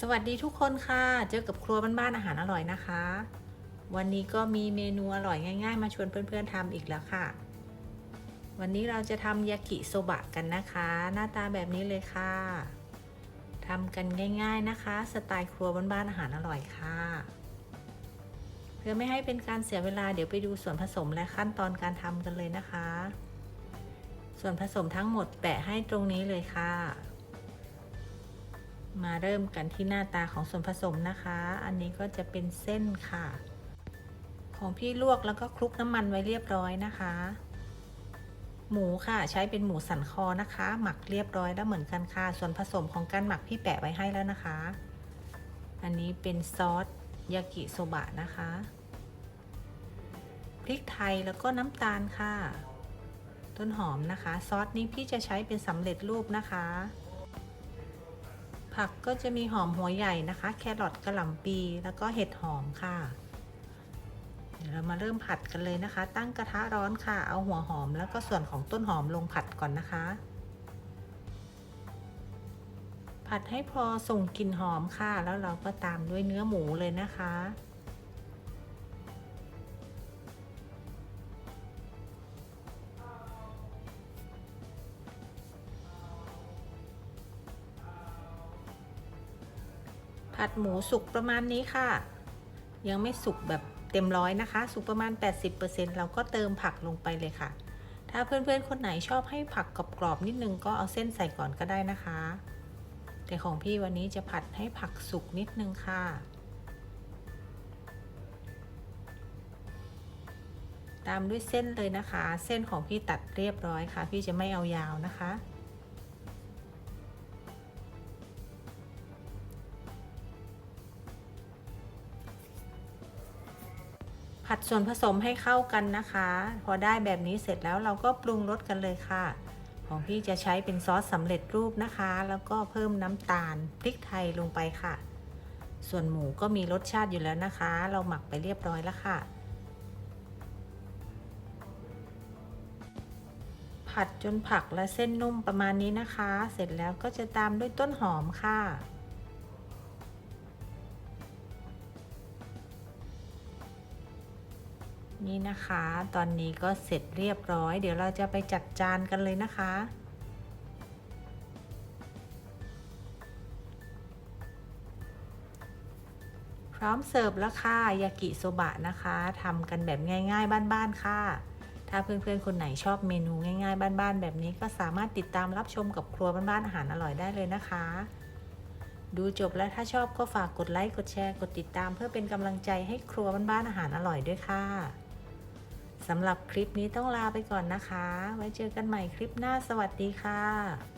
สวัสดีทุกคนค่ะ เจอกับครัวบ้านๆอาหารอร่อยนะคะ วันนี้ก็มีเมนูอร่อยง่ายๆ มาชวนเพื่อนๆทำอีกแล้วค่ะ วันนี้เราจะทำยากิโซบะกันนะคะ หน้าตาแบบนี้เลยค่ะทำกันง่าย ๆนะคะ สไตล์ครัวบ้านๆอาหารอร่อยค่ะ เพื่อไม่ให้เป็นการเสียเวลาเดี๋ยวไปดูส่วนผสมและขั้นตอนการทำกันเลยนะคะ ส่วนผสมทั้งหมดแปะให้ตรงนี้เลยค่ะ มาเริ่มกันที่หน้าตาของส่วนผสมนะคะ อันนี้ก็จะเป็นเส้นค่ะ ของพี่ลวกแล้วก็คลุกน้ำมันไว้เรียบร้อยนะคะ หมูค่ะใช้เป็นหมูสันคอนะคะ หมักเรียบร้อยแล้วเหมือนกันค่ะ ส่วนผสมของการหมักพี่แปะไว้ให้แล้วนะคะ อันนี้เป็นซอสยากิโซบะนะคะพริกไทยแล้วก็น้ำตาลค่ะ ต้นหอมนะคะ ซอสนี้พี่จะใช้เป็นสำเร็จรูปนะคะ ผักก็จะมีหอมหัวใหญ่นะคะ แครอทกระหล่ำปีแล้วก็เห็ดหอมค่ะ เดี๋ยวเรามาเริ่มผัดกันเลยนะคะ ตั้งกระทะร้อนค่ะ เอาหัวหอมแล้วก็ส่วนของต้นหอมลงผัดก่อนนะคะ ผัดให้พอส่งกลิ่นหอมค่ะ แล้วเราก็ตามด้วยเนื้อหมูเลยนะคะัดหมูสุกประมาณนี้ค่ะ ยังไม่สุกแบบเต็มร้อยนะคะ สุกประมาณ 80%เราก็เติมผักลงไปเลยค่ะ ถ้าเพื่อนๆคนไหนชอบให้ผักกรอบๆนิดนึงก็เอาเส้นใส่ก่อนก็ได้นะคะ แต่ของพี่วันนี้จะผัดให้ผักสุกนิดนึงค่ะตามด้วยเส้นเลยนะคะ เส้นของพี่ตัดเรียบร้อยค่ะ พี่จะไม่เอายาวนะคะ ผัดส่วนผสมให้เข้ากันนะคะ พอได้แบบนี้เสร็จแล้วเราก็ปรุงรสกันเลยค่ะ ของพี่จะใช้เป็นซอสสำเร็จรูปนะคะ แล้วก็เพิ่มน้ำตาลพริกไทยลงไปค่ะ ส่วนหมูก็มีรสชาติอยู่แล้วนะคะ เราหมักไปเรียบร้อยแล้วค่ะ ผัดจนผักและเส้นนุ่มประมาณนี้นะคะ เสร็จแล้วก็จะตามด้วยต้นหอมค่ะ นี่นะคะ ตอนนี้ก็เสร็จเรียบร้อย เดี๋ยวเราจะไปจัดจานกันเลยนะคะ พร้อมเสิร์ฟแล้วค่ะ ยากิโซบะนะคะทำกันแบบง่ายๆ บ้านๆค่ะ ถ้าเพื่อนๆ คนไหนชอบเมนูง่ายๆ บ้านๆ แบบนี้ก็สามารถติดตามรับชมกับครัวบ้านๆ อาหารอร่อยได้เลยนะคะ ดูจบแล้วถ้าชอบก็ฝากกดไลค์ กดแชร์ กดติดตาม เพื่อเป็นกำลังใจให้ครัวบ้านๆ อาหารอร่อยด้วยค่ะ สำหรับคลิปนี้ต้องลาไปก่อนนะคะ ไว้เจอกันใหม่คลิปหน้าสวัสดีค่ะ